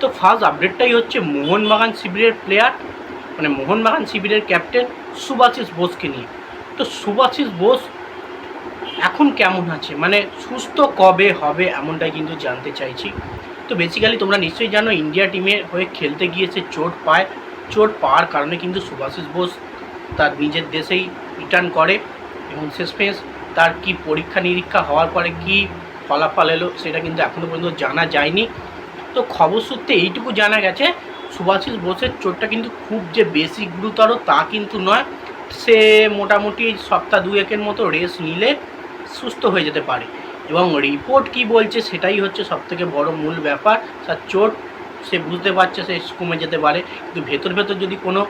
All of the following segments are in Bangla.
তো ফার্স্ট আপডেটটাই হচ্ছে মোহনবাগান শিবিরের প্লেয়ার মানে মোহনবাগান শিবিরের ক্যাপ্টেন সুভাশিস বোসকে নিয়ে। তো সুভাশিস বোস এখন কেমন আছে? মানে সুস্থ কবে হবে এমনটাই কিন্তু জানতে চাইছি। তো বেসিক্যালি তোমরা নিশ্চয়ই জানো ইন্ডিয়া টিমে হয়ে খেলতে গিয়েছে, চোট পায়। চোট পাওয়ার কারণে কিন্তু সুভাশিস বোস তার নিজের দেশেই রিটার্ন করে এবং শেষমেশ তার কি পরীক্ষা নিরীক্ষা হওয়ার পরে কি ফলাফল এলো সেটা কিন্তু এখনও পর্যন্ত জানা যায়নি। তো খবর সূত্রে এইটুকু জানা গেছে, সুভাষিস বোসের চোটটা কিন্তু খুব যে বেশি গুরুতর তা কিন্তু নয়। সে মোটামুটি সপ্তাহ দুয়েকের মতো রেস্ট নিলে সুস্থ হয়ে যেতে পারে। এবং রিপোর্ট কি বলছে সেটাই হচ্ছে সবথেকে বড় মূল ব্যাপার। তার চোট সে বুঝতে পারছে, সে কমে যেতে পারে। কিন্তু ভেতর ভেতর যদি কোনো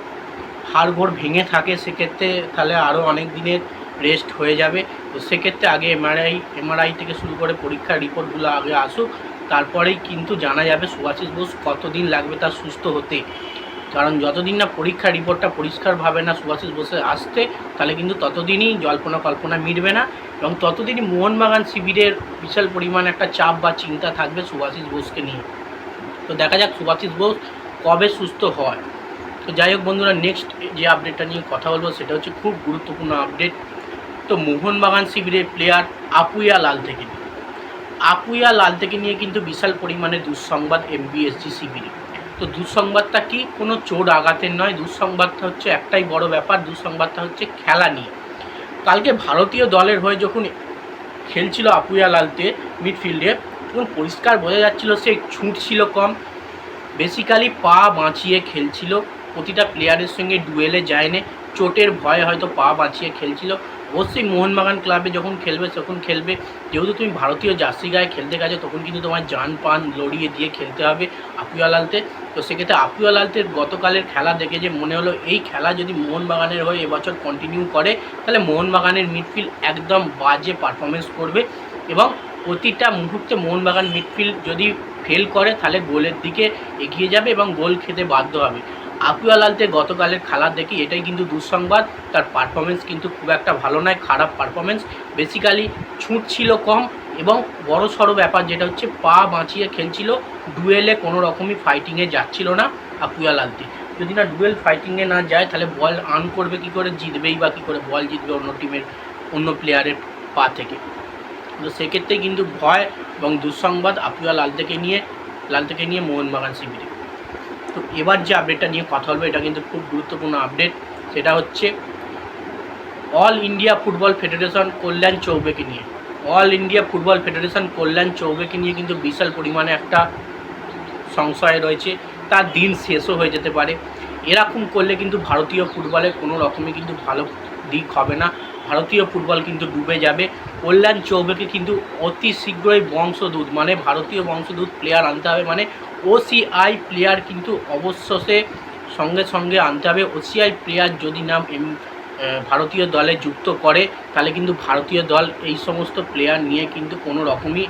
হাড়গোড় ভেঙে থাকে, সেক্ষেত্রে তাহলে আরও অনেক দিনের রেস্ট হয়ে যাবে। তো সেক্ষেত্রে আগে এমআরআই এমআরআই থেকে শুরু করে পরীক্ষার রিপোর্টগুলো আগে আসুক। তারপরেই কিন্তু জানা যাবে সুভাষিস বোস কতদিন লাগবে তার সুস্থ হতে। কারণ যতদিন না পরীক্ষার রিপোর্টটা পরিষ্কারভাবে না সুভাষিস বোসে আসতে, তাহলে কিন্তু ততদিনই জল্পনা কল্পনা মিটবে না এবং ততদিনই মোহনবাগান শিবিরের বিশাল পরিমাণ একটা চাপ বা চিন্তা থাকবে সুভাষিস বোসকে নিয়ে। তো দেখা যাক সুভাষিস বোস কবে সুস্থ হয়। তো যাই হোক বন্ধুরা নেক্সট যে আপডেটটা নিয়ে কথা বলব সেটা হচ্ছে খুব গুরুত্বপূর্ণ আপডেট তো মোহনবাগান শিবিরের প্লেয়ার আপুইয়া লাল থেকে। নিয়ে আপুইয়া লাল থেকে নিয়ে কিন্তু বিশাল পরিমাণে দুঃসংবাদ এমবিএসজি শিবিরে তো দুঃসংবাদটা কি? কোনো চোট আঘাতের নয়। দুঃসংবাদটা হচ্ছে একটাই বড় ব্যাপার। দুঃসংবাদটা হচ্ছে খেলা নিয়ে। কালকে ভারতীয় দলের হয়ে যখন খেলছিল আপুইয়া লালতে মিডফিল্ডে, তখন পরিষ্কার বোঝা যাচ্ছিল সে ছুটছিল কম। বেসিক্যালি পা বাঁচিয়ে খেলছিল। প্রতিটা প্লেয়ারের সঙ্গে ডুয়েলে যায়নি। চোটের ভয়ে হয়তো পা বাঁচিয়ে খেলছিল। অবশ্যই মোহনবাগান ক্লাবে যখন খেলবে, তখন খেলবে। যেহেতু তুমি ভারতীয় জার্সি গায়ে খেলতে গেছো, তখন কিন্তু তোমার জান পান লড়িয়ে দিয়ে খেলতে হবে আপুয়ালালতে তো সেক্ষেত্রে আপুয়ালালতের গতকালের খেলা দেখে যে মনে হলো, এই খেলা যদি মোহনবাগানের হয়ে এবছর কন্টিনিউ করে, তাহলে মোহনবাগানের মিডফিল্ড একদম বাজে পারফরমেন্স করবে এবং প্রতিটা মুহূর্তে মোহনবাগান মিডফিল্ড যদি ফেল করে, তাহলে গোলের দিকে এগিয়ে যাবে এবং গোল খেতে বাধ্য হবে। আপুয়ালালতে গতকালের খেলা দেখি, এটাই কিন্তু দুঃসংবাদ। তার পারফরমেন্স কিন্তু খুব একটা ভালো নয়, খারাপ পারফরমেন্স বেসিক্যালি ছুট ছিল কম এবং বড় সড়ো ব্যাপার যেটা হচ্ছে, পা বাঁচিয়ে খেলছিল, ডুয়েলে কোনো রকমই ফাইটিংয়ে যাচ্ছিল না আপুয়ালালতে যদি না ডুয়েল ফাইটিংয়ে না যায়, তাহলে বল আর্ন করবে কী করে, জিতবেই বা কী করে বল জিতবে অন্য টিমের অন্য প্লেয়ারের পা থেকে। তো সেক্ষেত্রে কিন্তু ভয় এবং দুঃসংবাদ আপুয়া লাল থেকে নিয়ে লাল থেকে নিয়ে মোহনবাগান শিবিরে তো এবার যে আপডেটটা নিয়ে কথা বলব, এটা কিন্তু খুব গুরুত্বপূর্ণ আপডেট সেটা হচ্ছে all India football federation Kalyan চৌবেকে নিয়ে। All India football federation Kalyan চৌবেকে নিয়ে কিন্তু বিশাল পরিমাণে একটা সংশয় রয়েছে। তার দিন শেষও হয়ে যেতে পারে। এরকম করলে কিন্তু ভারতীয় ফুটবলে কোনো রকমই কিন্তু ভালো দিক হবে না। ভারতীয় ফুটবল কিন্তু ডুবে যাবে। কল্যাণ চৌবেকে কিন্তু অতি শীঘ্রই বংশদূত মানে ভারতীয় বংশদূত প্লেয়ার আনতে হবে মানে ওসিআই প্লেয়ার কিন্তু অবশ্যই সঙ্গে সঙ্গে আনতে হবে। ওসিআই প্লেয়ার যদি নাম ভারতীয় দলে যুক্ত করে, তাহলে কিন্তু ভারতীয় দল এই সমস্ত প্লেয়ার নিয়ে কিন্তু কোনো রকমই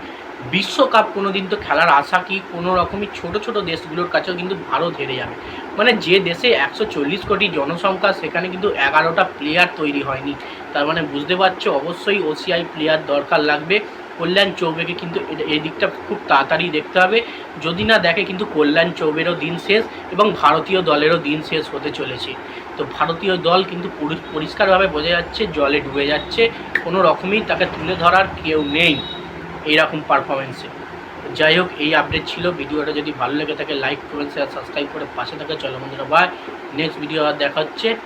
বিশ্বকাপ কোনো দিন তো খেলার আশা কি কোনো রকমই ছোট ছোট দেশগুলোর কাছেও কিন্তু ভারত হেরে যাবে। মানে যে দেশে একশো চল্লিশ কোটি জনসংখ্যা, সেখানে কিন্তু এগারোটা প্লেয়ার তৈরি হয়নি। তার মানে বুঝতে পারছ, অবশ্যই ওসিআই প্লেয়ার দরকার লাগবে। কল্যাণ চৌবেকে কিন্তু এই দিকটা খুব তাড়াতাড়ি দেখতে হবে। যদি না দেখে কিন্তু কল্যাণ চৌবেরও দিন শেষ এবং ভারতীয় দলেরও দিন শেষ হতে চলেছে। তো ভারতীয় দল কিন্তু পরিষ্কারভাবে বোঝা যাচ্ছে, জলে ডুবে যাচ্ছে। কোনো রকমই তাকে তুলে ধরার কেউ নেই। এইরকম পারফরমেন্সে যাই হোক এই আপডেট ছিল। ভিডিওটা যদি ভালো লেগে থাকে লাইক কমেন্ট শেয়ার সাবস্ক্রাইব করে পাশে থাকে চলো বন্ধুরা বাই নেক্সট ভিডিও আর দেখা হচ্ছে।